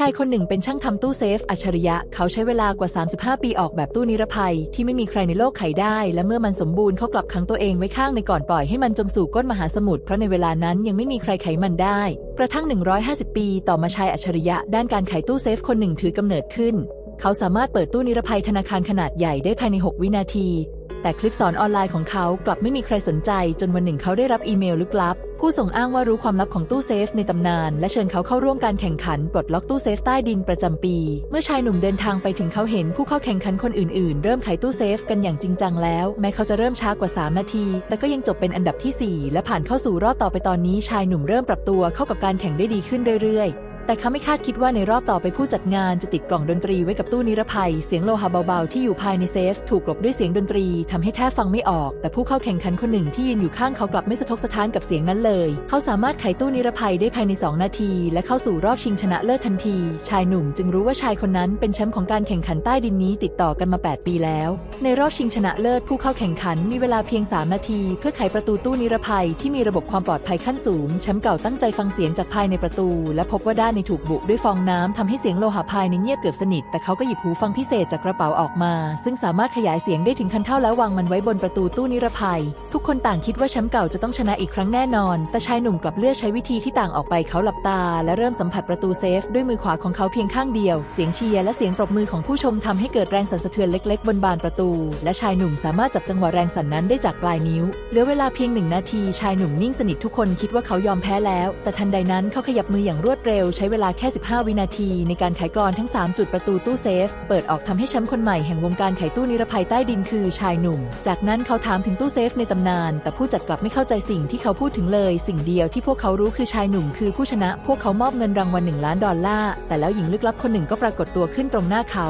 ชายคนหนึ่งเป็นช่างทำตู้เซฟอัจฉริยะ เขาใช้เวลากว่า 35 ปีออกแบบตู้นิรภัย ที่ไม่มีใครในโลกไขได้ และเมื่อมันสมบูรณ์เขากลับขังตัวเองไว้ข้างในก่อนปล่อยให้มันจมสู่ก้นมหาสมุทรเพราะในเวลานั้นยังไม่มีใครไขมันได้ กระทั่ง 150 ปี ต่อมาชายอัจฉริยะ ด้านการไขตู้เซฟคนหนึ่งถือกำเนิดขึ้น เขาสามารถเปิดตู้นิรภัยธนาคารขนาดใหญ่ได้ภายใน 6 วินาที แต่คลิปสอนออนไลน์ของเขากลับไม่มีใครสนใจ จนวันหนึ่งเขาได้รับอีเมลลึกลับ ผู้ส่งอ้างว่ารู้ความลับของตู้เซฟในตำนาน และเชิญเขาเข้าร่วมการแข่งขันปลดล็อกตู้เซฟใต้ดินประจำปี เมื่อชายหนุ่มเดินทางไปถึงเขาเห็นผู้เข้าแข่งขันคนอื่นๆ เริ่มไขตู้เซฟกันอย่างจริงจังแล้ว แม้เขาจะเริ่มช้ากว่า 3 นาที แต่ก็ยังจบเป็นอันดับทีสี่4 และผ่านเข้าสู่รอบต่อไปตอนนี้ชายหนุ่มเริ่มปรับตัวเข้ากับการแข่งได้ดีขึ้นเรื่อยๆ แต่เขาไม่คาดคิดว่าในรอบต่อไปผู้จัดงานจะติดกล่องดนตรีไว้กับตู้นิรภัย เสียงโลหะเบาๆ ที่อยู่ภายในเซฟ ถูกกลบด้วยเสียงดนตรีทำให้แทบฟังไม่ออก แต่ผู้เข้าแข่งขันคนหนึ่งที่ยืนอยู่ข้างเขากลับไม่สะทกสะท้านกับเสียงนั้นเลย เขาสามารถไขตู้นิรภัยได้ภายใน 2 นาที และเข้าสู่รอบชิงชนะเลิศทันที ชายหนุ่มจึงรู้ว่าชายคนนั้นเป็นแชมป์ของการแข่งขันใต้ดินนี้ติดต่อกันมา 8 ปีแล้ว ในรอบชิงชนะเลิศผู้เข้าแข่งขันมีเวลาเพียง 3 นาที เพื่อไขประตูตู้นิรภัยที่มีระบบความปลอดภัยขั้นสูงแชมป์เก่าตั้งใจฟังเสียงจากภายในประตู และพบว่าด้านในถูกบุด้วยฟองน้ำทำให้เสียงโลหะภายในเงียบเกือบสนิท แต่เขาก็หยิบหูฟังพิเศษจากกระเป๋าออกมา ซึ่งสามารถขยายเสียงได้ถึงพันเท่าแล้ววางมันไว้บนประตูตู้นิรภัย ทุกคนต่างคิดว่าแชมป์เก่าจะต้องชนะอีกครั้งแน่นอน แต่ชายหนุ่มกลับเลือกใช้วิธีที่ต่างออกไปเขาหลับตา และเริ่มสัมผัสประตูเซฟ ด้วยมือขวาของเขาเพียงข้างเดียว เสียงเชียร์และเสียงปรบมือของผู้ชมทำให้เกิดแรงสั่นสะเทือนเล็ก ๆ บนบานประตู และชายหนุ่มสามารถจับจังหวะแรงสั่นนั้นได้จากปลายนิ้วเหลือเวลาเพียงหนึ่งนาทีชายหนุ่มนิ่งสนิททุกคนคิดว่าเขายอมแพ้แล้ว แต่ทันใดนั้นเขาขยับมืออย่างรวดเร็วใช้เวลาแค่ 15 วินาที ในการไขกรอนทั้ง 3 จุดประตูตู้เซฟ เปิดออกทำให้แชมป์คนใหม่แห่งวงการไขตู้นิรภัยใต้ดินคือชายหนุ่ม จากนั้นเขาถามถึงตู้เซฟในตำนาน แต่ผู้จัดกลับไม่เข้าใจสิ่งที่เขาพูดถึงเลย สิ่งเดียวที่พวกเขารู้คือชายหนุ่มคือผู้ชนะ พวกเขามอบเงินรางวัลหนึ่งล้านดอลลาร์แต่แล้วหญิงลึกลับคนหนึ่งก็ปรากฏตัวขึ้นตรงหน้าเขา